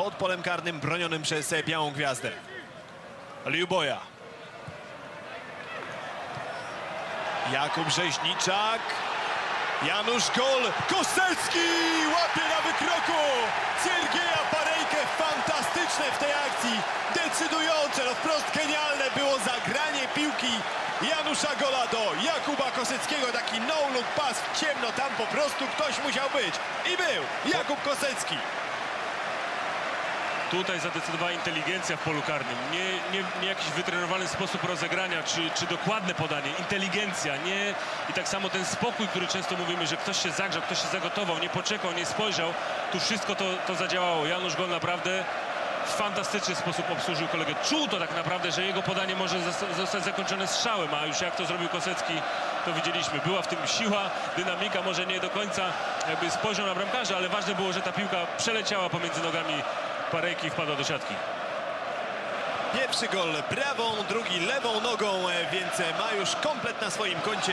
pod polem karnym bronionym przez Białą Gwiazdę. Liuboja. Jakub Rzeźniczak. Janusz Gol. Kosecki łapie na wykroku. Sergieja Parejkę fantastyczne w tej akcji. Decydujące, no wprost genialne było zagranie piłki Janusza Gola do Jakuba Koseckiego. Taki no-look pas w ciemno. Tam po prostu ktoś musiał być. I był Jakub Kosecki. Tutaj zadecydowała inteligencja w polu karnym. Nie, nie, nie jakiś wytrenowany sposób rozegrania, czy, czy dokładne podanie. Inteligencja, nie... I tak samo ten spokój, który często mówimy, że ktoś się zagrzał, ktoś się zagotował, nie poczekał, nie spojrzał. Tu wszystko to, to zadziałało. Janusz Gol naprawdę w fantastyczny sposób obsłużył kolegę. Czuł to tak naprawdę, że jego podanie może zos- zostać zakończone strzałem, a już jak to zrobił Kosecki, to widzieliśmy. Była w tym siła, dynamika, może nie do końca jakby spojrzał na bramkarza, ale ważne było, że ta piłka przeleciała pomiędzy nogami Parejki i wpadła do siatki. Pierwszy gol prawą, drugi lewą nogą, e, więc e, ma już komplet na swoim koncie